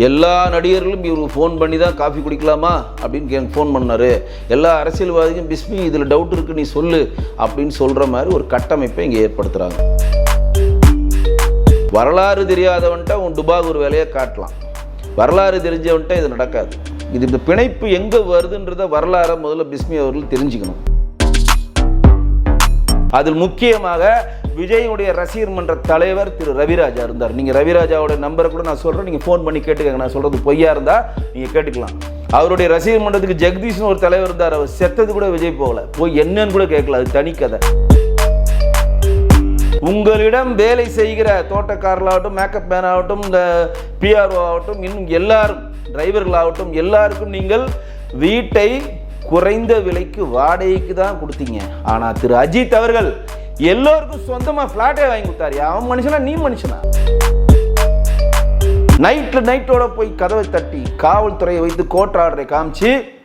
எல்லா நடிகர்களும் இவர் ஃபோன் பண்ணி தான் காஃபி குடிக்கலாமா அப்படின்னு எனக்கு ஃபோன் பண்ணார். எல்லா அரசியல்வாதிக்கும் பிஸ்மி இதில் டவுட் இருக்கு நீ சொல்லு அப்படின்னு சொல்கிற மாதிரி ஒரு கட்டமைப்பை இங்கே ஏற்படுத்துகிறாங்க வரலாறு தெரியாதவன்ட்ட உன் துபாக் ஒரு வேலையை காட்டலாம். வரலாறு தெரிஞ்சவன்ட்ட இது நடக்காது. இது இந்த பிணைப்பு எங்கே வருதுன்றத வரலாறை முதல்ல பிஸ்மி அவர்கள் தெரிஞ்சுக்கணும். அதில் முக்கியமாக விஜயனுடைய ரசிகர் மன்ற தலைவர் திரு ரவிராஜா இருந்தார். நீங்கள் ரவிராஜாவோட நம்பரை கூட நான் சொல்கிறேன் நீங்கள் ஃபோன் பண்ணி கேட்டுக்கங்க. நான் சொல்கிறது பொய்யா இருந்தால் நீங்கள் கேட்டுக்கலாம். அவருடைய ரசிகர் மன்றத்துக்கு ஜெகதீஷ்னு ஒரு தலைவர் இருந்தார். அவர் செத்தது கூட விஜய் போகல. போய் என்னன்னு கூட கேட்கல. அது தனி கதை. உங்களிடம் வேலை செய்கிற தோட்டக்காரர்களாகட்டும் மேக்கப் மேன் ஆகட்டும் இந்த பிஆர்ஓ ஆகட்டும் இன்னும் எல்லாரும் டிரைவர்களாகட்டும் எல்லாருக்கும் நீங்கள் வீட்டை குறைந்த விலைக்கு வாடகைக்கு தான் கொடுத்தீங்க. ஆனால் திரு அஜித் அவர்கள் எல்லோருக்கும் சொந்தமாக ஃப்ளாட்டே வாங்கி கொடுத்தாரு அவன் மனுஷனா நீ மனுஷனா? நைட்டு நைட்டோட போய் கதவை தட்டி காவல்துறையை வைத்து கோர்ட் காமிச்சு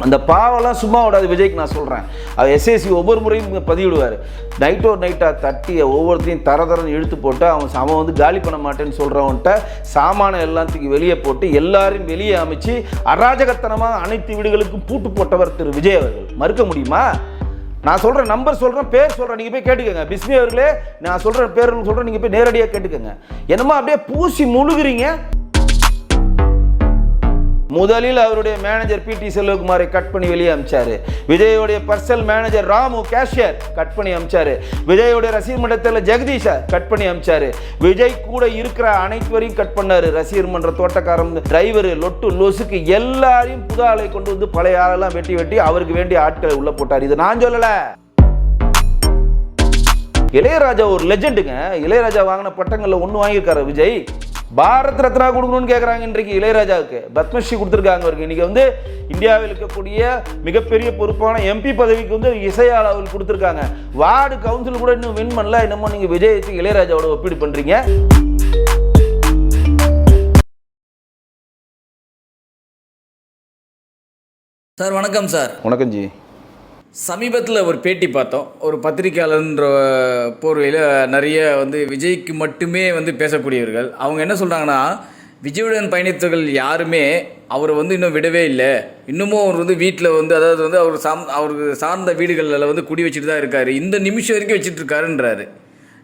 அந்த பாவெல்லாம் சும்மா விடாது விஜய்க்கு நான் சொல்கிறேன் அவர் எஸ்எஸ்சி ஒவ்வொரு முறையும் பதிவிடுவார். நைட்டோ நைட்டாக தட்டி ஒவ்வொருத்தையும் தர தரன்னு இழுத்து போட்டு அவன் அவன் வந்து காலி பண்ண மாட்டேன்னு சொல்கிறவன்ட்ட சாமான எல்லாத்துக்கும் வெளியே போட்டு எல்லாரையும் வெளியே அமைச்சு அராஜகத்தனமாக அனைத்து வீடுகளுக்கும் பூட்டு போட்டவர் திரு விஜய் அவர்கள். மறுக்க முடியுமா? நான் சொல்கிறேன் நம்பர் சொல்கிறேன் பேர் சொல்கிறேன் நீங்கள் போய் கேட்டுக்கோங்க. பிஸ்மி அவர்களே நான் சொல்கிற பேர் சொல்கிறேன் நீங்கள் போய் நேரடியாக கேட்டுக்கோங்க. என்னமோ அப்படியே பூசி முழுகுறீங்க. முதலில் அவருடைய மேனேஜர் பி டி செல்வகுமாரை கட் பண்ணி வெளியே அமிச்சாரு. விஜயோடைய personal manager Ramu cashier cut பண்ணி அமிச்சாரு. விஜயோடைய ரசிகர் மன்றத்தில் ஜெகதீஷா கட் பண்ணி அமிச்சாரு. விஜய் கூட இருக்கிற அனைத்துவரையும் கட் பண்ணாரு. ரசிகர் மன்ற தோட்டக்காரன் டிரைவர் லொட்டு லொசுக்கு எல்லாரையும் புது ஆளை கொண்டு வந்து பழைய ஆளெல்லாம் வெட்டி வெட்டி அவருக்கு வேண்டிய ஆட்களை உள்ள போட்டார். இது நான் சொல்லல. இளையராஜா ஒரு லெஜெண்டுங்க இளையராஜா வாங்கின பட்டங்களில் ஒன்று வாங்கியிருக்காரு விஜய். பாரத் ரத்னா கொடுக்கணும்னு கேட்குறாங்க இன்றைக்கு இளையராஜாவுக்கு. பத்மஸ்ரீ கொடுத்துருக்காங்க அவருக்கு. இன்னைக்கு வந்து இந்தியாவில் இருக்கக்கூடிய மிகப்பெரிய பொறுப்பான எம்பி பதவிக்கு வந்து இசையால் அவருக்கு கொடுத்துருக்காங்க. வார்டு கவுன்சில் கூட இன்னும் வின் பண்ணல. என்னமோ நீங்கள் விஜயத்துக்கு இளையராஜாவோட ஒப்பீடு பண்ணுறீங்க சார் வணக்கம் சார். வணக்கம் ஜி. சமீபத்தில் ஒரு பேட்டி பார்த்தோம். ஒரு பத்திரிக்கையாளர்ன்ற போர்வையில் நிறைய வந்து விஜய்க்கு மட்டுமே வந்து பேசக்கூடியவர்கள். அவங்க என்ன சொல்கிறாங்கன்னா விஜயுடன் பயணித்தவர்கள் யாருமே அவரை வந்து இன்னும் விடவே இல்லை. இன்னமும் அவர் வந்து வீட்டில் வந்து அதாவது வந்து அவர் சாம் அவருக்கு சார்ந்த வீடுகளில் வந்து குடி வச்சுட்டு தான் இருக்கார். இந்த நிமிஷம் வரைக்கும் வச்சுட்டு இருக்காருன்றாரு.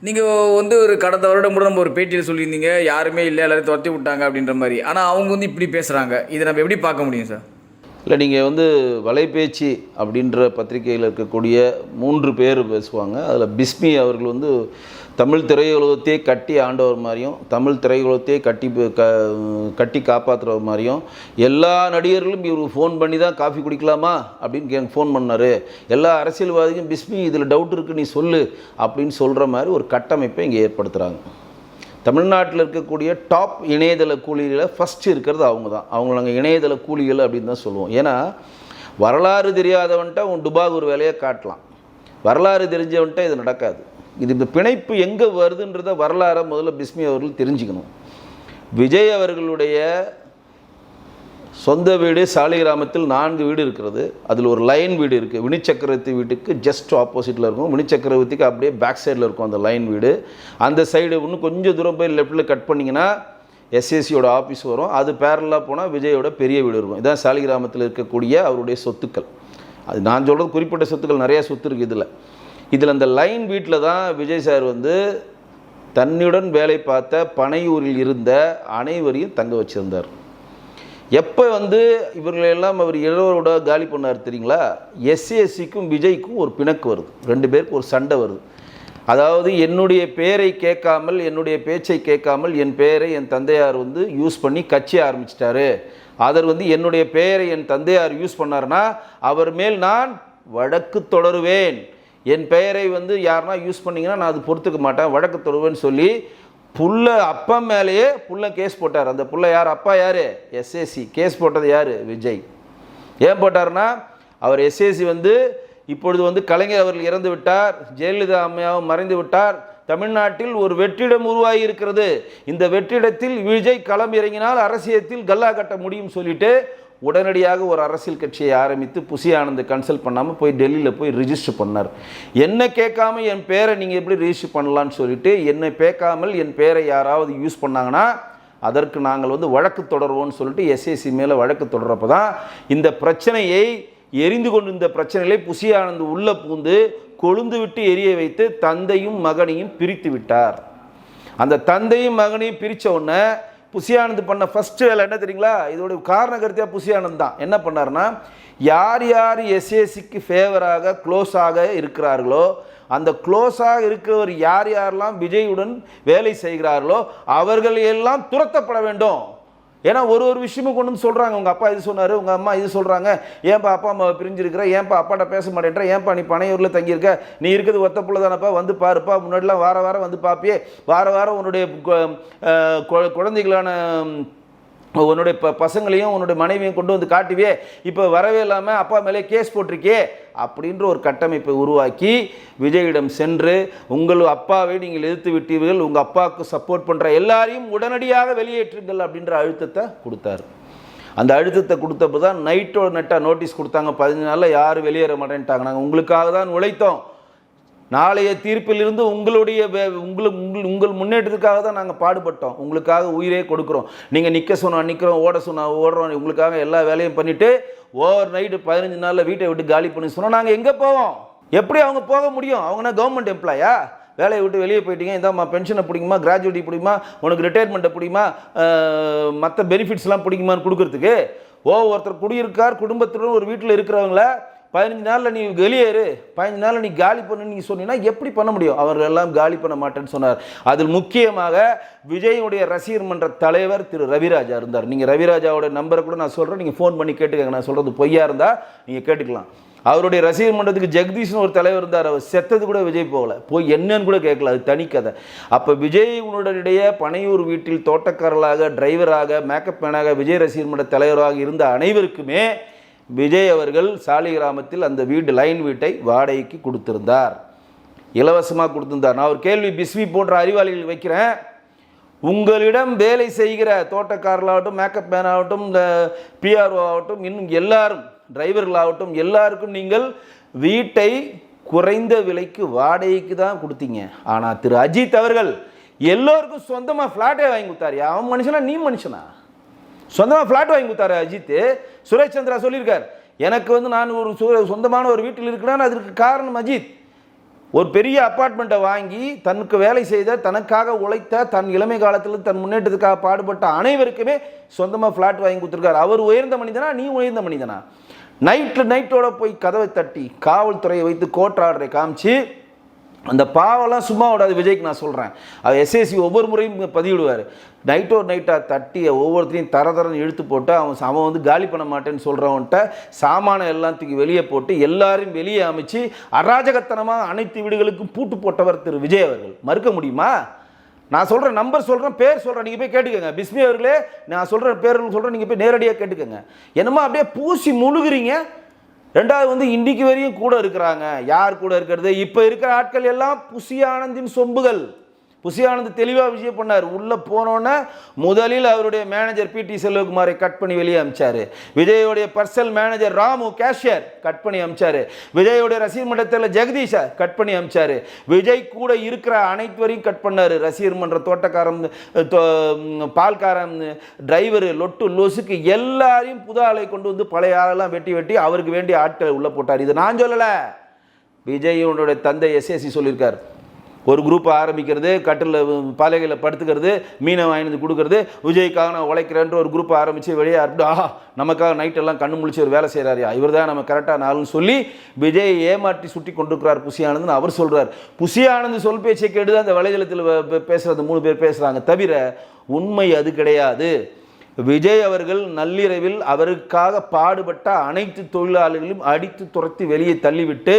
நீங்கள் வந்து ஒரு கடந்த வருடம் கூட நம்ம ஒரு பேட்டியில் சொல்லியிருந்தீங்க யாருமே இல்லை எல்லோரும் துரத்தி விட்டாங்க அப்படின்ற மாதிரி. ஆனால் அவங்க வந்து இப்படி பேசுகிறாங்க இதை நம்ம எப்படி பார்க்க முடியும் சார்? இல்லை நீங்கள் வந்து வலைபேச்சு அப்படின்ற பத்திரிகையில் இருக்கக்கூடிய மூன்று பேர் பேசுவாங்க. அதில் பிஸ்மி அவர்கள் வந்து தமிழ் திரையுலகத்தையே கட்டி ஆண்டவர் மாதிரியும் தமிழ் திரையுலகத்தையே கட்டி க கட்டி காப்பாற்றுறவர் மாதிரியும் எல்லா நடிகர்களும் இவர் ஃபோன் பண்ணி தான் காஃபி குடிக்கலாமா அப்படின்னு எனக்கு ஃபோன் பண்ணார். எல்லா அரசியல்வாதிக்கும் பிஸ்மி இதில் டவுட் இருக்குது நீ சொல்லு அப்படின்னு சொல்கிற மாதிரி ஒரு கட்டமைப்பை இங்கே ஏற்படுத்துகிறாங்க தமிழ்நாட்டில் இருக்கக்கூடிய டாப் இணையதள கூலிகளில் ஃபஸ்ட்டு இருக்கிறது அவங்க தான் அவங்க நாங்கள் இணையதள கூலிகள் அப்படின்னு தான் சொல்லுவோம். ஏன்னா வரலாறு தெரியாதவன்ட்ட உன் டுபாக் ஒரு வேலையை காட்டலாம். வரலாறு தெரிஞ்சவன்ட்ட இது நடக்காது. இது இந்த பிணைப்பு எங்கே வருதுன்றத வரலாறை முதல்ல பிஸ்மி அவர்கள் தெரிஞ்சுக்கணும். விஜய் அவர்களுடைய சொந்த வீடு சாலிகிராமத்தில் நான்கு வீடு இருக்கிறது. அதில் ஒரு லைன் வீடு இருக்குது வினிச்சக்கரவர்த்தி வீட்டுக்கு ஜஸ்ட் ஆப்போசிட்டில் இருக்கும். வினிச்சக்கரவர்த்திக்கு அப்படியே பேக் சைடில் இருக்கும் அந்த லைன் வீடு. அந்த சைடு இன்னும் கொஞ்சம் தூரம் போய் லெஃப்ட்டில் கட் பண்ணிங்கன்னா எஸ்எஸ்சியோட ஆஃபீஸ் வரும். அது பேரலாக போனால் விஜயோட பெரிய வீடு இருக்கும். இதான் சாலிகிராமத்தில் இருக்கக்கூடிய அவருடைய சொத்துக்கள். அது நான் சொல்கிறது குறிப்பிட்ட சொத்துக்கள் நிறையா சொத்து இருக்குது இதில். இதில் அந்த லைன் வீட்டில் தான் விஜய் சார் வந்து தன்னுடன் வேலை பார்த்த பனையூரில் இருந்த அனைவரையும் தங்க வச்சிருந்தார். எப்போ வந்து இவர்களெல்லாம் அவர் இளவரோட காலி பண்ணார் தெரியுங்களா? எஸ்சிஎஸ்சிக்கும் விஜய்க்கும் ஒரு பிணக்கு வருது. ரெண்டு பேருக்கு ஒரு சண்டை வருது. அதாவது என்னுடைய பேரை கேட்காமல் என்னுடைய பேச்சை கேட்காமல் என் பெயரை என் தந்தையார் வந்து யூஸ் பண்ணி கட்சி ஆரம்பிச்சிட்டாரு. அதர் வந்து என்னுடைய பெயரை என் தந்தையார் யூஸ் பண்ணார்னா அவர் மேல் நான் வழக்கு தொடருவேன். என் பெயரை வந்து யாருன்னா யூஸ் பண்ணிங்கன்னா நான் அது பொறுத்துக்க மாட்டேன். வழக்கு தொடருவேன்னு சொல்லி புள்ள அப்பா மேலேயே புள்ள கேஸ் போட்டார். அந்த புள்ள யார்? அப்பா யார்? எஸ்ஏசி கேஸ் போட்டது யார்? விஜய். ஏன் போட்டார்னா அவர் எஸ்ஏசி வந்து இப்பொழுது வந்து கலைஞர் அவர்கள் இறந்து விட்டார். ஜெயலலிதா அம்மையாவும் மறைந்து விட்டார். தமிழ்நாட்டில் ஒரு வெற்றிடம் உருவாகி இருக்கிறது. இந்த வெற்றிடத்தில் விஜய் களம் இறங்கினால் அரசியத்தில் கல்லா கட்ட முடியும் சொல்லிட்டு உடனடியாக ஒரு அரசியல் கட்சியை ஆரம்பித்து புசி ஆனந்த் கன்சல்ட் பண்ணாமல் போய் டெல்லியில் போய் ரிஜிஸ்டர் பண்ணார். என்ன கேட்காம என் பேரை நீங்கள் எப்படி ரிஜிஸ்டர் பண்ணலான்னு சொல்லிட்டு என்னை கேட்காமல் என் பேரை யாராவது யூஸ் பண்ணாங்கன்னா அதற்கு நாங்கள் வந்து வழக்கு தொடர்வோம்னு சொல்லிட்டு எஸ்ஏசி மேலே வழக்கு தொடர்றப்ப தான் இந்த பிரச்சனையை எரிந்து கொண்டிருந்த பிரச்சனைகளை புசி ஆனந்த் உள்ள பூந்து கொழுந்து விட்டு எரிய வைத்து தந்தையும் மகனையும் பிரித்து விட்டார். அந்த தந்தையும் மகனையும் பிரித்த உடனே புசியானந்த் பண்ண ஃபஸ்ட்டு வேலை என்ன தெரியுங்களா? இதோட காரண கருத்தியாக புசியானந்த் தான். என்ன பண்ணாருன்னா யார் யார் எஸ்ஏசிக்கு ஃபேவராக க்ளோஸாக இருக்கிறார்களோ அந்த க்ளோஸாக இருக்கிறவர் யார் யாரெல்லாம் விஜயுடன் வேலை செய்கிறார்களோ அவர்கள் எல்லாம் துரத்தப்பட வேண்டும். ஏன்னா ஒரு ஒரு விஷயமும் கொண்டு வந்து சொல்கிறாங்க உங்கள் அப்பா இது சொன்னார் உங்கள் அம்மா இது சொல்கிறாங்க ஏன்பா அப்பா அம்மா பிரிஞ்சிருக்கிற ஏன்பா அப்பாட்ட பேச மாட்டேன்ற ஏன்பா நீ பனையூரில் தங்கியிருக்க? நீ இருக்கிறது ஒத்த புள்ள தானப்பா வந்து பாருப்பா முன்னாடிலாம் வார வாரம் வந்து பார்ப்பியே வார வாரம் உன்னுடைய குழந்தைகளான உன்னுடைய ப பசங்களையும் உன்னுடைய மனைவியும் கொண்டு வந்து காட்டுவியே. இப்போ வரவே இல்லாமல் அப்பா மேலே கேஸ் போட்டிருக்கியே. அப்படின்ற ஒரு கட்டமைப்பை உருவாக்கி விஜயிடம் சென்று உங்கள் அப்பாவை நீங்கள் எதிர்த்து விட்டீர்கள் உங்கள் அப்பாவுக்கு சப்போர்ட் பண்ணுற எல்லாரையும் உடனடியாக வெளியேற்றுங்கள் அப்படின்ற அழுத்தத்தை கொடுத்தாரு. அந்த அழுத்தத்தை கொடுத்தப்போ தான் நைட்டோட நெட்டாக நோட்டீஸ் கொடுத்தாங்க. பதினஞ்சு நாளில் யாரும் வெளியேற மாட்டேன்ட்டாங்க. நாங்கள் உங்களுக்காக தான் உழைத்தோம். நாளைய தீர்ப்பிலிருந்து உங்களுடைய வே- உங்களுக்கு உங்கள் உங்கள் முன்னேற்றத்துக்காக தான் நாங்கள் பாடுபட்டோம். உங்களுக்காக உயிரே கொடுக்குறோம். நீங்கள் நிற்க சொன்னால் நிற்கிறோம் ஓட சொன்னால் ஓடுறோம். உங்களுக்காக எல்லா வேலையும் பண்ணிவிட்டு ஓவர் நைட்டு பதினஞ்சு நாளில் வீட்டை விட்டு காலி பண்ணி. சொன்னால் நாங்கள் எங்கே போவோம்? எப்படி அவங்க போக முடியும்? அவங்கன்னா கவர்மெண்ட் எம்ப்ளாயா வேலையை விட்டு வெளியே போயிட்டீங்க. இந்தாம்மா பென்ஷனை பிடிக்குமா? கிராஜுவேட்டி பிடிக்குமா? உனக்கு ரிட்டையர்மெண்ட்டை பிடிக்குமா? மற்ற பெனிஃபிட்ஸ்லாம் பிடிக்குமான்னு கொடுக்குறதுக்கு ஓ ஒருத்தர் குடியிருக்கார் குடும்பத்துடன் ஒரு வீட்டில் இருக்கிறவங்கள பதினஞ்சு நாளில் நீ வெளியேறு பதினஞ்சு நாளில் நீ காலி பண்ணு நீ சொன்னீங்கன்னா எப்படி பண்ண முடியும்? அவர்கள் எல்லாம் காலி பண்ண மாட்டேன்னு சொன்னார். அதில் முக்கியமாக விஜயனுடைய ரசிகர் மன்ற தலைவர் திரு ரவிராஜா இருந்தார். நீங்கள் ரவிராஜாவோட நம்பரை கூட நான் சொல்கிறேன் நீங்கள் ஃபோன் பண்ணி கேட்டுக்கங்க. நான் சொல்கிறது பொய்யா இருந்தால் நீங்கள் கேட்டுக்கலாம். அவருடைய ரசிகர் மன்றத்துக்கு ஜெகதீஷ்னு ஒரு தலைவர் இருந்தார். அவர் செத்தது கூட விஜய் போகல. போய் என்னன்னு கூட கேட்கல. அது தனி கதை. அப்போ விஜய் உன்னுடைய பனையூர் வீட்டில் தோட்டக்காரர்களாக டிரைவராக மேக்கப் மேனாக விஜய் ரசிகர் மன்ற தலைவராக இருந்த அனைவருக்குமே விஜய் அவர்கள் சாலிகிராமத்தில் அந்த வீடு லைன் வீட்டை வாடகைக்கு கொடுத்திருந்தார். இலவசமாக கொடுத்திருந்தார். நான் ஒரு கேள்வி பிஸ்வி போன்ற அறிவாளிகள் வைக்கிறேன். உங்களிடம் வேலை செய்கிற தோட்டக்காரர்களாகட்டும் மேக்கப் மேன் ஆகட்டும் இந்த பிஆர்ஓ ஆகட்டும் இன்னும் எல்லாரும் டிரைவர்களாகட்டும் எல்லாருக்கும் நீங்கள் வீட்டை குறைந்த விலைக்கு வாடகைக்கு தான் கொடுத்தீங்க. ஆனால் திரு அஜித் அவர்கள் எல்லோருக்கும் சொந்தமாக ஃப்ளாட்டே வாங்கி கொடுத்தாரு. அவன் மனுஷனா நீ மனுஷனா? சொந்தமாக ஃப்ளாட் வாங்கி கொடுத்தாரு அஜித். சுரேஷ் சந்திரா சொல்லியிருக்கார். எனக்கு வந்து நான் ஒரு சு- சொந்தமான ஒரு வீட்டில் இருக்கிறேன்னு அதற்கு காரணம் அஜித். ஒரு பெரிய அப்பார்ட்மெண்ட்டை வாங்கி தனக்கு வேலை செய்த தனக்காக உழைத்த தன் இளமை காலத்தில் தன் முன்னேற்றத்துக்காக பாடுபட்ட அனைவருக்குமே சொந்தமாக ஃப்ளாட் வாங்கி கொடுத்துருக்காரு. அவர் உயர்ந்த மனிதனா நீ உயர்ந்த மனிதனா? நைட்டில் நைட்டோட போய் கதவை தட்டி காவல்துறையை வைத்து கோர்ட் காமிச்சு அந்த பாவெல்லாம் சும்மா விடாது விஜய்க்கு நான் சொல்கிறேன் அவர் எஸ்எஸ்சி ஒவ்வொரு முறையும் பதிவிடுவார். நைட்டோ நைட்டாக தட்டி ஒவ்வொருத்தரையும் தர தரன்னு இழுத்து போட்டு அவன் அவன் வந்து காலி பண்ண மாட்டேன்னு சொல்கிறவன்ட்ட சாமானை எல்லாத்துக்கும் வெளியே போட்டு எல்லாரையும் வெளியே அமைச்சு அராஜகத்தனமாக அனைத்து வீடுகளுக்கும் பூட்டு போட்டவர் திரு விஜய் அவர்கள். மறுக்க முடியுமா? நான் சொல்கிறேன் நம்பர் சொல்கிறேன் பேர் சொல்கிறேன் நீங்கள் போய் கேட்டுக்கோங்க. பிஸ்மி அவர்களே நான் சொல்கிற பேர் சொல்கிறேன் நீங்கள் போய் நேரடியாக கேட்டுக்கோங்க. என்னமோ அப்படியே பூசி முழுகிறீங்க. ரெண்டாவது வந்து இன்னைக்கு வரையும் கூட இருக்கிறாங்க. யார் கூட இருக்கிறது? இப்போ இருக்கிற ஆட்கள் எல்லாம் புசி ஆனந்தின் சொம்புகள். புசி தெளிவாக விஷயம் பண்ணார். உள்ளே போனோன்னே முதலில் அவருடைய மேனேஜர் பிடி செல்வகுமாரை கட் பண்ணி வெளியே அமிச்சாரு. விஜயோடைய personal manager Ramu cashier cut பண்ணி அமிச்சாரு. விஜயோடைய ரசிகர் மன்றத்தில் ஜெகதீஷா கட் பண்ணி அமிச்சாரு. விஜய் கூட இருக்கிற அனைத்துவரையும் கட் பண்ணார். ரசிகர் மன்ற தோட்டக்காரன் பால்காரன் டிரைவரு லொட்டு லொசுக்கு எல்லாரையும் புது ஆளை கொண்டு வந்து பழைய ஆளெல்லாம் வெட்டி வெட்டி அவருக்கு வேண்டிய ஆட்களை உள்ளே போட்டார். இது நான் சொல்லலை. விஜயோடைய தந்தை எஸ்எஸ்சி சொல்லியிருக்கார். ஒரு குரூப் ஆரம்பிக்கிறது கட்டில் பாலைகளில் படுத்துக்கிறது மீனை வாங்கிட்டு வந்து கொடுக்கறது விஜய்க்காக நான் உழைக்கிறேன்ற ஒரு குரூப் ஆரம்பித்து வெளியே ஆரம்பிட்டு ஆஹா நமக்காக நைட்டெல்லாம் கண்ணு முழிச்சு ஒரு வேலை செய்கிறாரியா இவர் தான் நம்ம கரெக்டாக நாள்னு சொல்லி விஜய் ஏமாற்றி சுட்டி கொண்டிருக்கிறார் புசி அவர் சொல்கிறார் புசி சொல் பேச்சை கேட்டு தான் அந்த வலைதளத்தில் பேசுகிறது மூணு பேர் பேசுகிறாங்க தவிர உண்மை அது கிடையாது. விஜய் அவர்கள் நள்ளிரவில் அவருக்காக பாடுபட்ட அனைத்து தொழிலாளர்களையும் அடித்து துரத்தி வெளியே தள்ளிவிட்டு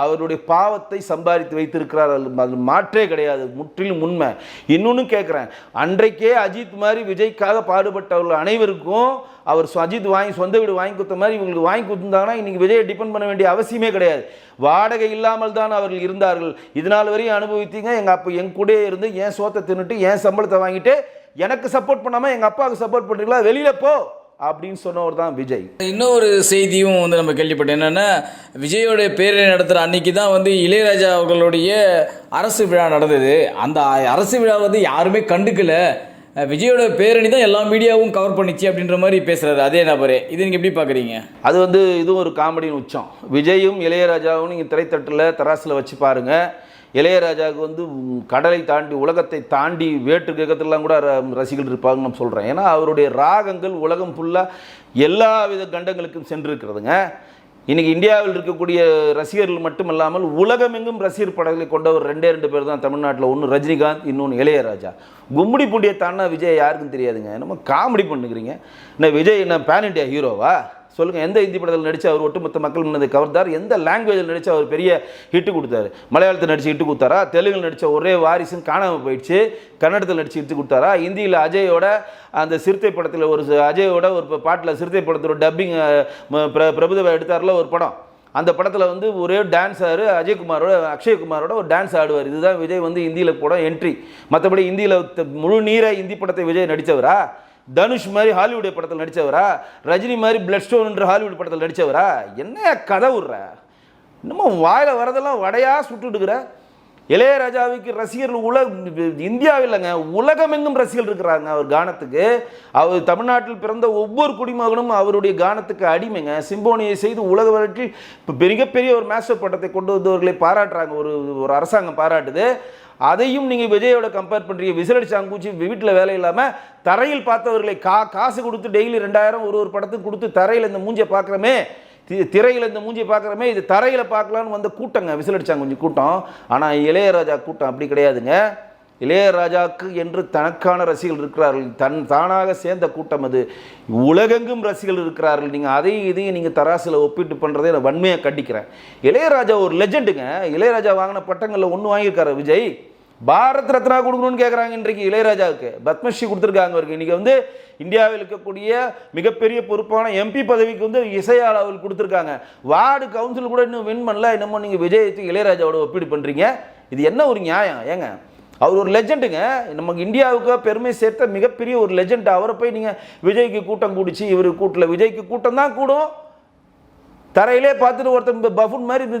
அவருடைய பாவத்தை சம்பாதித்து வைத்திருக்கிறார். அது மாற்றே கிடையாது. முற்றிலும் உண்மை. இன்னொன்று கேட்குறேன் அன்றைக்கே அஜித் மாதிரி விஜய்க்காக பாடுபட்டவர்கள் அனைவருக்கும் அவர் அஜித் வாங்கி சொந்த வீடு வாங்கி கொடுத்த மாதிரி இவங்களுக்கு வாங்கி கொடுத்துருந்தாங்கன்னா இன்றைக்கி விஜயை டிபெண்ட் பண்ண வேண்டிய அவசியமே கிடையாது. வாடகை இல்லாமல் தான் அவர்கள் இருந்தார்கள். இதனால் வரையும் அனுபவித்தீங்க. எங்கள் அப்பா என் கூடயே இருந்து என் சோத்தை தின்னுட்டு என் சம்பளத்தை வாங்கிட்டு எனக்கு சப்போர்ட் பண்ணாமல் எங்கள் அப்பாவுக்கு சப்போர்ட் பண்ணுறீங்களா வெளியில் போ. அப்படின்னு சொன்னவர் தான் விஜய். இன்னொரு செய்தியும் வந்து நம்ம கேள்விப்பட்டோம். என்னன்னா விஜயோடைய பேரை நடத்துகிற அன்னைக்கு தான் வந்து இளையராஜா அவர்களுடைய அரசு விழா நடந்தது. அந்த அரசு விழா வந்து யாருமே கண்டுக்கல. விஜயோட பேரணி தான் எல்லா மீடியாவும் கவர் பண்ணிச்சு அப்படின்ற மாதிரி பேசுறாரு. அதே நபரே. இது நீங்கள் எப்படி பார்க்குறீங்க அது வந்து இதுவும் ஒரு காமெடியின் உச்சம். விஜயும் இளையராஜாவும் நீங்கள் திரைத்தட்டில் தராசில் வச்சு பாருங்கள் இளையராஜாவுக்கு வந்து கடலை தாண்டி உலகத்தை தாண்டி வேற்று கிரகத்திலாம் கூட ர- ரசிகர்கள் இருப்பாங்கன்னு சொல்கிறேன் ஏன்னா அவருடைய ராகங்கள் உலகம் ஃபுல்லாக எல்லா வித கண்டங்களுக்கும் சென்றிருக்கிறதுங்க. இன்றைக்கி இந்தியாவில் இருக்கக்கூடிய ரசிகர்கள் மட்டுமல்லாமல் உலகமெங்கும் ரசிகர் படங்களை கொண்டவர் ரெண்டே ரெண்டு பேர் தான். தமிழ்நாட்டில் ஒன்று ரஜினிகாந்த் இன்னொன்று இளையராஜா. கும்மிடி பூண்டியை தாண்டா விஜய் யாருக்கும் தெரியாதுங்க. நம்ம காமெடி பண்ணுகிறீங்க. என்ன விஜய் என்ன பேன் இண்டியா ஹீரோவா சொல்லுங்கள் எந்த இந்தி படத்தில் நடித்து அவர் ஒட்டுமொத்த மக்கள் முன்னதை கவர்ந்தார்? எந்த லாங்குவேஜில் நடித்து அவர் பெரிய ஹிட்டு கொடுத்தாரு? மலையாளத்தில் நடித்து ஹிட்டு கொடுத்தாரா? தெலுங்கில் நடித்த ஒரே வாரிசுன்னு காணாமல் போயிடுச்சு. கன்னடத்தில் நடித்து ஹிட்டு கொடுத்தாரா? இந்தியில் அஜயோட அந்த சிறுத்தை படத்தில் ஒரு அஜயோட ஒரு பாட்டில் சிறுத்தை படத்தோட டப்பிங் பிரபுதேவா எடுத்தார்ல ஒரு படம். அந்த படத்தில் வந்து ஒரே டான்ஸ் அஜய்குமாரோட அக்ஷய்குமாரோட ஒரு டான்ஸ் ஆடுவார். இதுதான் விஜய் வந்து இந்தியில் படம் என்ட்ரி மற்றபடி இந்தியில் முழு நீரை இந்தி படத்தை விஜய் நடித்தவரா தனுஷ் மாதிரி ஹாலிவுட் படத்தில் நடித்தவரா ரஜினி மாதிரி பிளட் ஸ்டோன்ன்ற ஹாலிவுட் படத்தில் நடித்தவரா என்ன கதை விடுற? இன்னமும் வாயில் வரதெல்லாம் வடையா சுட்டுடுக்கிற இளையராஜாவுக்கு ரசிகர்கள் உலக இந்தியாவில் இல்லைங்க உலகமெங்கும் ரசிகர்கள் இருக்கிறாங்க அவர் கானத்துக்கு. அவர் தமிழ்நாட்டில் பிறந்த ஒவ்வொரு குடிமகனும் அவருடைய கானத்துக்கு அடிமைங்க. சிம்போனியை செய்து உலக வளர்ச்சி இப்போ மிகப்பெரிய ஒரு மேஸ்டர் பட்டத்தை கொண்டு வந்தவர்களை பாராட்டுறாங்க. ஒரு ஒரு அரசாங்கம் பாராட்டுது. அதையும் நீங்கள் விஜயோட கம்பேர் பண்ணுறீங்க விசிலடிச்சாங்கூச்சி வீட்டில் வேலை இல்லாமல் தரையில் பார்த்தவர்களை கா காசு கொடுத்து டெய்லி ரெண்டாயிரம் ஒரு ஒரு படத்துக்கு கொடுத்து தரையில் இந்த மூஞ்சியை பார்க்குறமே தி- திரையில் இந்த மூஞ்சியை பார்க்குறமே இது தரையில் பார்க்கலான்னு வந்த கூட்டங்க. விசிலடிச்சாங்க கொஞ்சம் கூட்டம். ஆனால் இளையராஜா கூட்டம் அப்படி கிடையாதுங்க. இளையராஜாக்கு என்று தனக்கான ரசிகர்கள் இருக்கிறார்கள். தன் தானாக சேர்ந்த கூட்டம் அது. உலகெங்கும் ரசிகர்கள் இருக்கிறார்கள். நீங்கள் அதையும் இதையும் நீங்கள் தராசில் ஒப்பிட்டு பண்ணுறதை நான் வன்மையாக கண்டிக்கிறேன். இளையராஜா ஒரு லெஜெண்டுங்க இளையராஜா வாங்கின பட்டங்களில் ஒன்று வாங்கியிருக்காரு விஜய். பாரத் ரத்னா கொடுக்கணும்னு கேட்குறாங்க இன்றைக்கு இளையராஜாவுக்கு. பத்மஸ்ரீ கொடுத்துருக்காங்க அவருக்கு. இன்றைக்கி வந்து இந்தியாவில் இருக்கக்கூடிய மிகப்பெரிய பொறுப்பான எம்பி பதவிக்கு வந்து இசையாளர்கள் கொடுத்துருக்காங்க. வார்டு கவுன்சில் கூட இன்னும் வின் பண்ணல. என்னமோ நீங்கள் விஜயத்துக்கு இளையராஜாவோட ஒப்பீடு பண்ணுறீங்க இது என்ன ஒரு நியாயம்? ஏங்க அவர் ஒரு லெஜெண்டுங்க நமக்கு இந்தியாவுக்கு பெருமை சேர்த்த மிகப்பெரிய ஒரு லெஜெண்ட் அவரை போய் நீங்கள் விஜய்க்கு கூட்டம் கூடிச்சு இவர் கூட்டில் விஜய்க்கு கூட்டம் தான் கூடும். தரையிலே பார்த்துட்டு ஒருத்தன் பஃபுன் மாதிரி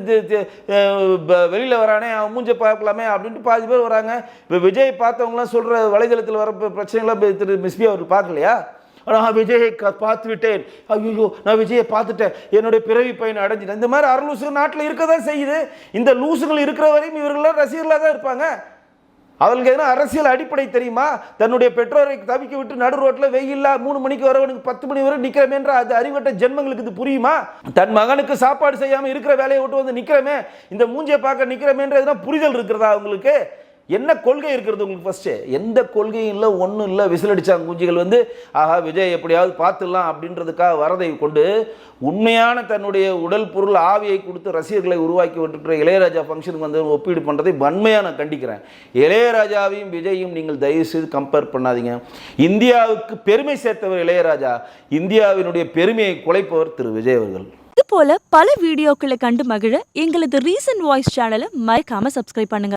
வெளியில் வரானே அவன் மூஞ்ச பார்க்கலாமே அப்படின்ட்டு பாதி பேர் வராங்க. இப்போ விஜய் பார்த்தவங்களாம் சொல்கிற வலைதளத்தில் வர பிரச்சனைகள்லாம் திரு மிஸ்பி அவர் பார்க்கலையா? நான் விஜயை க- பார்த்து விட்டேன் ஐயோ நான் விஜயை பார்த்துட்டேன். என்னுடைய பிறவி பயன் அடைஞ்சிட்டேன். இந்த மாதிரி அறலூசு நாட்டில் இருக்க தான் செய்யுது. இந்த லூசுகள் இருக்கிற வரையும் இவர்கள்லாம் ரசிகர்களாக தான் இருப்பாங்க. அவளுக்கு எதுனா அரசியல் அடிப்படை தெரியுமா? தன்னுடைய பெற்றோரை தவிக்க விட்டு நடு ரோட்டில் வெயில்ல மூணு மணிக்கு வரவனுக்கு பத்து மணி வரை நிற்கிறமேன்ற அது அறிவட்ட ஜென்மங்களுக்கு இது புரியுமா? தன் மகனுக்கு சாப்பாடு செய்யாமல் இருக்கிற வேலையை விட்டு வந்து நிற்கிறமே இந்த மூஞ்சியை பார்க்க நிற்கிறமேன்ற எதுனா புரிதல் இருக்கிறதா உங்களுக்கு என்ன கொள்கை இருக்கிறது உங்களுக்கு ஃபஸ்ட்டு எந்த கொள்கையும் இல்லை ஒன்றும் இல்லை. விசிலடிச்சாங்க குஞ்சுகள் வந்து ஆஹா விஜய் எப்படியாவது பார்த்துடலாம் அப்படின்றதுக்காக வரதை கொண்டு உண்மையான தன்னுடைய உடல் பொருள் ஆவியை கொடுத்து ரசிகர்களை உருவாக்கி விட்டுட்டு இளையராஜா ஃபங்க்ஷனுக்கு வந்து ஒப்பீடு பண்ணுறதை வன்மையாக நான் கண்டிக்கிறேன். இளையராஜாவையும் விஜயும் நீங்கள் தயவு செய்து கம்பேர் பண்ணாதீங்க. இந்தியாவுக்கு பெருமை சேர்த்தவர் இளையராஜா. இந்தியாவினுடைய பெருமையை குலைப்பவர் திரு விஜய் அவர்கள். இது போல பல வீடியோக்களை கண்டு மகிழ எங்களது ரீசன்ட் வாய்ஸ் சேனலை மறக்காம சப்ஸ்கிரைப் பண்ணுங்க.